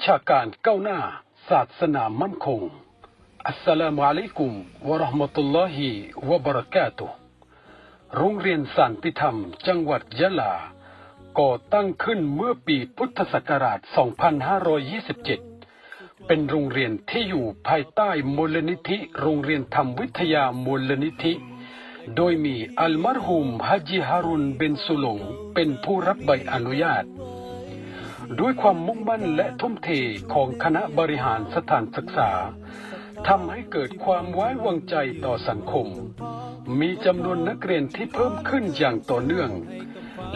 วิชาการก้าวหน้า ศาสนามั่นคง อัสสลามุอะลัยกุมวะราะห์มะตุลลอฮิวะบะเราะกาตุโรงเรียนสันติธรรม จังหวัดยะลา ก่อตั้งขึ้นเมื่อปีพุทธศักราช 2527 เป็นโรงเรียนที่อยู่ภายใต้มูลนิธิ โรงเรียนธรรมวิทยามูลนิธิ โดยมีอัลมารฮุมฮัจิฮารุนเบนสุหลง เป็นผู้รับใบอนุญาต ด้วยความมุ่งมั่นและทุ่มเทของคณะบริหารสถานศึกษาทำให้เกิดความไว้วางใจต่อสังคม มีจำนวนนักเรียนที่เพิ่มขึ้นอย่างต่อเนื่อง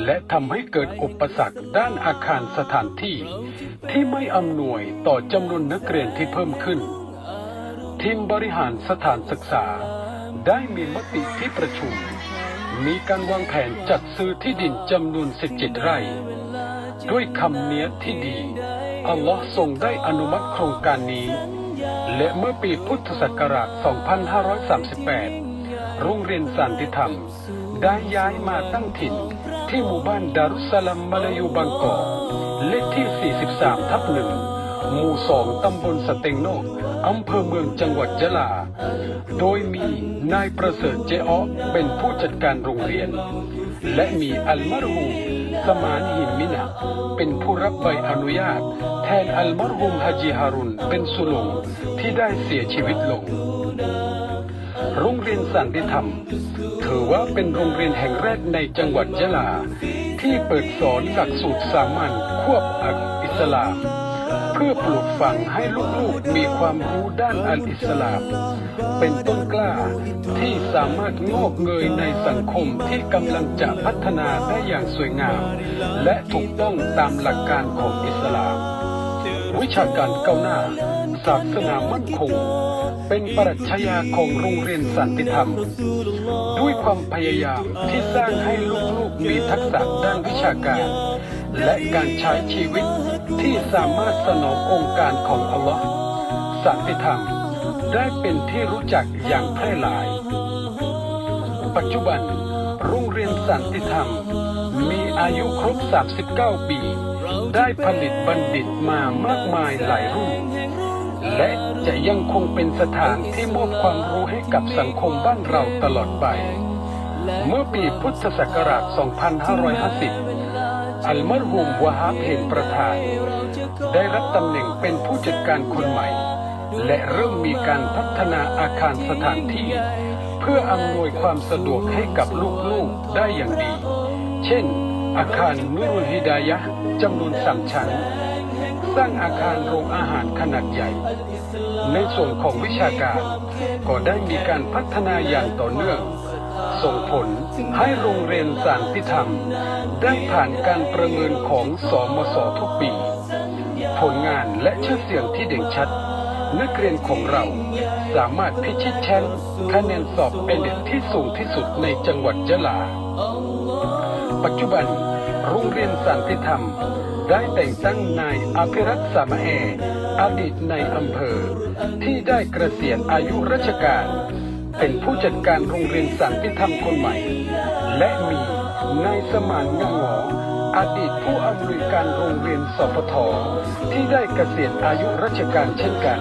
และทำให้เกิดอุปสรรคด้านอาคารสถานที่ ที่ไม่อำนวยต่อจำนวนนักเรียนที่เพิ่มขึ้น ทีมบริหารสถานศึกษาได้มีมติที่ประชุม มีการวางแผนจัดซื้อที่ดินจำนวน 17 ไร่ ด้วยคำเนียที่ดี อัลลอฮ์ทรงได้อนุมัติโครงการนี้ และเมื่อปีพุทธศักราช 2538 โรงเรียนสันติธรรม ได้ย้ายมาตั้งถิ่นที่หมู่บ้านดารุสลัมมาลายูบางกอกเลขที่ 43 ทับหนึ่งหมู่สองตำบลสเตงโนกอำเภอเมืองจังหวัดยะลา โดยมีนายประเสริฐเจออเป็นผู้จัดการโรงเรียน และมีอัลมารฮูมสมานหิมมินะเป็นผู้รับใบอนุญาต แทนอัลมารฮูมฮัจจิฮารุนเป็นสุลงที่ได้เสียชีวิตลงโรงเรียนสันติธรรม ถือว่าเป็นโรงเรียนแห่งแรกในจังหวัดยะลา ที่เปิดสอนหลักสูตรสามัญควบอัลอิสลาม พื่อปลูกฝังให้ลูกๆมีความรู้ด้านอัลอิสลาม เป็นต้นกล้าที่สามารถงอกเงยในสังคมที่กำลังจะพัฒนาได้อย่างสวยงาม และถูกต้องตามหลักการของอิสลาม วิชาการก้าวหน้า ศาสนามั่นคงเป็นปรัชญาของโรงเรียนสันติธรรม ด้วยความพยายามที่สร้างให้ลูกๆมีทักษะด้านวิชาการ และการใช้ชีวิต ที่สามารถสนององค์การของอัลลอฮ์สันติธรรมได้เป็นที่รู้จักอย่างแพร่หลาย ปัจจุบันโรงเรียนสันติธรรม มีอายุครบ 39 ปี ได้ผลิตบัณฑิตมามากมายหลายรุ่นและจะยังคงเป็นสถานที่มอบความรู้ให้กับสังคมบ้านเราตลอดไป เมื่อปีพุทธศักราช 2550 อัลมารฮูมวาฮาเห็นประธาน ได้รับตำแหน่งเป็นผู้จัดการคนใหม่ และเริ่มมีการพัฒนาอาคารสถานที่ เพื่ออำนวยความสะดวกให้กับลูกๆได้อย่างดี เช่น อาคารนุรุลฮิดายะจำนวนสามชั้น สร้างอาคารโรงอาหารขนาดใหญ่ ในส่วนของวิชาการ ก็ได้มีการพัฒนาอย่างต่อเนื่อง ส่งผลให้โรงเรียนสานติธรรม ได้ผ่านการประเมินของสมศทุกปี ผลงานและชื่อเสียงที่เด่นชัด นักเรียนของเราสามารถพิชิตแชมป์คะแนนสอบเป็นเด็กที่สูงที่สุดในจังหวัดยะลา ปัจจุบันโรงเรียนสันติธรรม ได้แต่งตั้งนายอภิรัตน์สามแออดีตในอำเภอ ที่ได้เกษียณอายุราชการ เป็นผู้จัดการโรงเรียนสันติธรรมคนใหม่ และมีนายสมานงงออดีตผู้อำนวยการโรงเรียนสพทที่ได้เกษียณอายุราชการเช่นกัน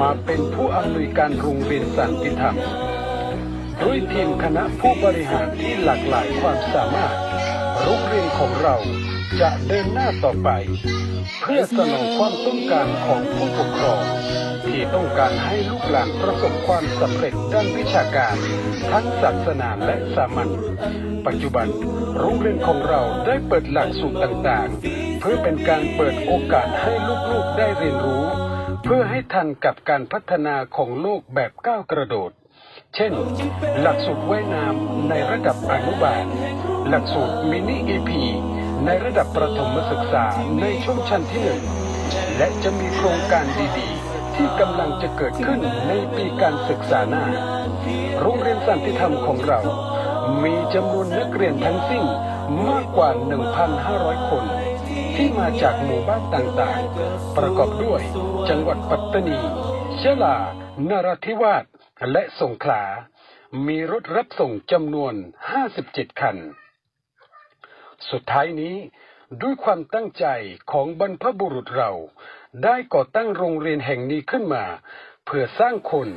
มาเป็นผู้อำนวยการโรงเรียนสันติธรรมด้วยทีมคณะผู้บริหารที่หลากหลายความสามารถโรงเรียนของเรา จะเดินหน้าต่อไป เพื่อสนองความต้องการของผู้ปกครอง ที่ต้องการให้ลูกหลานประสบความสำเร็จด้านวิชาการ ทั้งศาสนาและสามัญปัจจุบันโรงเรียนของเราได้เปิดหลักสูตรต่างๆ เพื่อเป็นการเปิดโอกาสให้ลูกๆได้เรียนรู้ เพื่อให้ทันกับการพัฒนาของโลกแบบก้าวกระโดดเช่น หลักสูตรว่ายน้ำในระดับอนุบาล หลักสูตรมินิเอพี ในระดับประถมศึกษาในช่วงชั้นที่หนึ่งและจะมีโครงการดีๆ ที่กำลังจะเกิดขึ้นในปีการศึกษาหน้า โรงเรียนสันติธรรมของเรา มีจำนวนนักเรียนทั้งสิ้นมากกว่า 1,500 คน ที่มาจากหมู่บ้านต่างๆ ประกอบด้วยจังหวัดปัตตานียะลานราธิวาสและสงขลา มีรถรับส่งจำนวน 57 คัน สุดท้ายนี้ ด้วยความตั้งใจของบรรพบุรุษเรา ได้ก่อตั้งโรงเรียนแห่งนี้ขึ้นมา เพื่อสร้างคน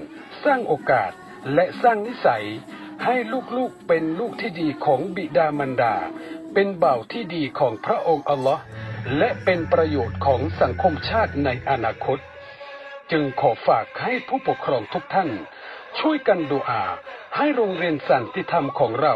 สร้างโอกาสและสร้างนิสัย ให้ลูกๆเป็นลูกที่ดีของบิดามารดา เป็นเบ่าวที่ดีของพระองค์อัลลอฮ์และเป็นประโยชน์ของสังคมชาติในอนาคต จึงขอฝากให้ผู้ปกครองทุกท่าน ช่วยกันดูอาให้โรงเรียนสันติธรรมของเรา